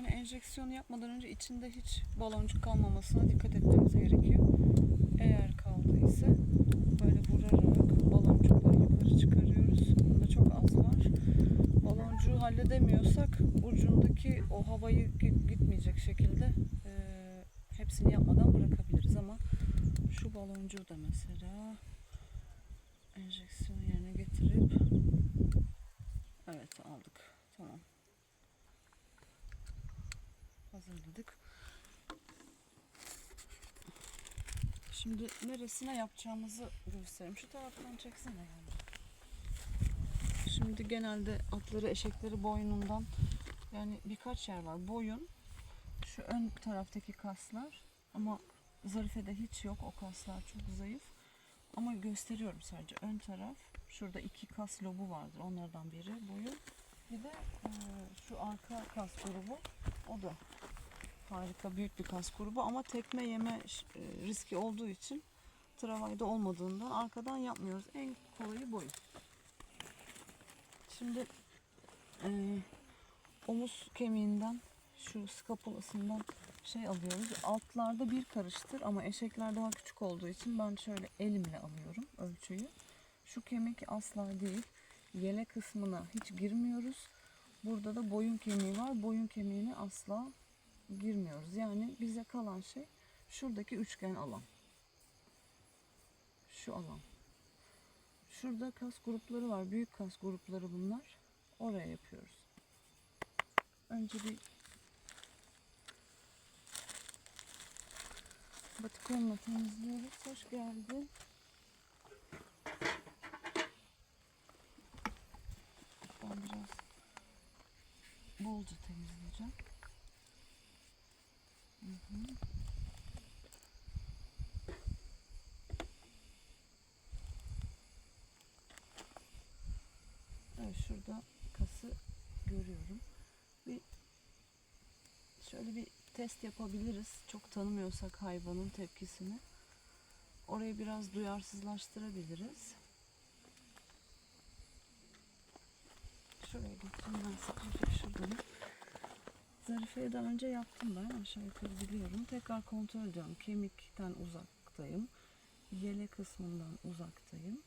Yani enjeksiyonu yapmadan önce içinde hiç baloncuk kalmamasına dikkat etmemiz gerekiyor. Eğer kaldıysa böyle vurarak baloncukları yukarı çıkarıyoruz. Bunda çok az var. Baloncuğu halledemiyorsak ucundaki o havayı gi- gitmeyecek şekilde e, hepsini yapmadan bırakabiliriz ama şu baloncuğu da mesela enjeksiyon yerine getirip Hazırladık. Şimdi neresine yapacağımızı göstereyim. Şu taraftan çeksene yani. Şimdi genelde atları, eşekleri boynundan yani birkaç yer var. Boyun, şu ön taraftaki kaslar ama Zarife'de hiç yok. O kaslar çok zayıf. Ama gösteriyorum sadece. Ön taraf, şurada iki kas lobu vardır. Onlardan biri boyun. Bir de eee, şu arka kas grubu. O da harika büyük bir kas grubu ama tekme yeme e, riski olduğu için travayda olmadığından arkadan yapmıyoruz. En kolayı boyun. Şimdi e, omuz kemiğinden şu skapulasından şey alıyoruz. Altlarda bir karıştır ama eşekler daha küçük olduğu için ben şöyle elimle alıyorum ölçüyü. Şu kemik asla değil. Yele kısmına hiç girmiyoruz. Burada da boyun kemiği var. Boyun kemiğine asla girmiyoruz. Yani bize kalan şey şuradaki üçgen alan. Şu alan. Şurada kas grupları var. Büyük kas grupları bunlar. Oraya yapıyoruz. Önce bir batikonla temizliyoruz. Hoş geldin. Ben biraz bolca temizleyeceğim. Evet şurada kası görüyorum. Bir şöyle bir test yapabiliriz. Çok tanımıyorsak hayvanın tepkisini. Orayı biraz duyarsızlaştırabiliriz. Şuraya geçeyim ben sadece şuradan. Zarife'yi daha önce yaptım ben. Aşağı yukarı biliyorum. Tekrar kontrol ediyorum. Kemikten uzaktayım. Yele kısmından uzaktayım.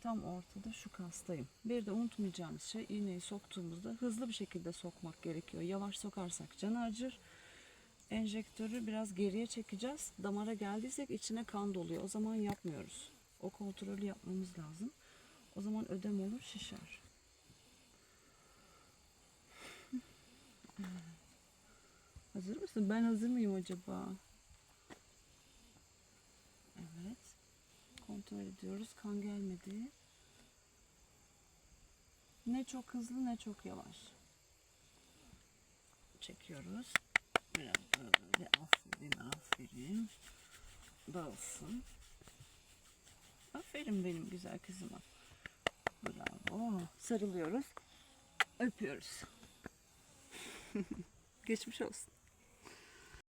Tam ortada şu kastayım. Bir de unutmayacağımız şey iğneyi soktuğumuzda hızlı bir şekilde sokmak gerekiyor. Yavaş sokarsak can acır. Enjektörü biraz geriye çekeceğiz. Damara geldiysek içine kan doluyor. O zaman yapmıyoruz. O kontrolü yapmamız lazım. O zaman ödem olur, şişer. Hazır mısın? Ben hazır mıyım acaba? Evet. Kontrol ediyoruz. Kan gelmedi. Ne çok hızlı ne çok yavaş. Çekiyoruz. Biraz böyle aferin aferin. Dağılsın. Aferin benim güzel kızıma. Bravo. Sarılıyoruz. Öpüyoruz. Geçmiş olsun.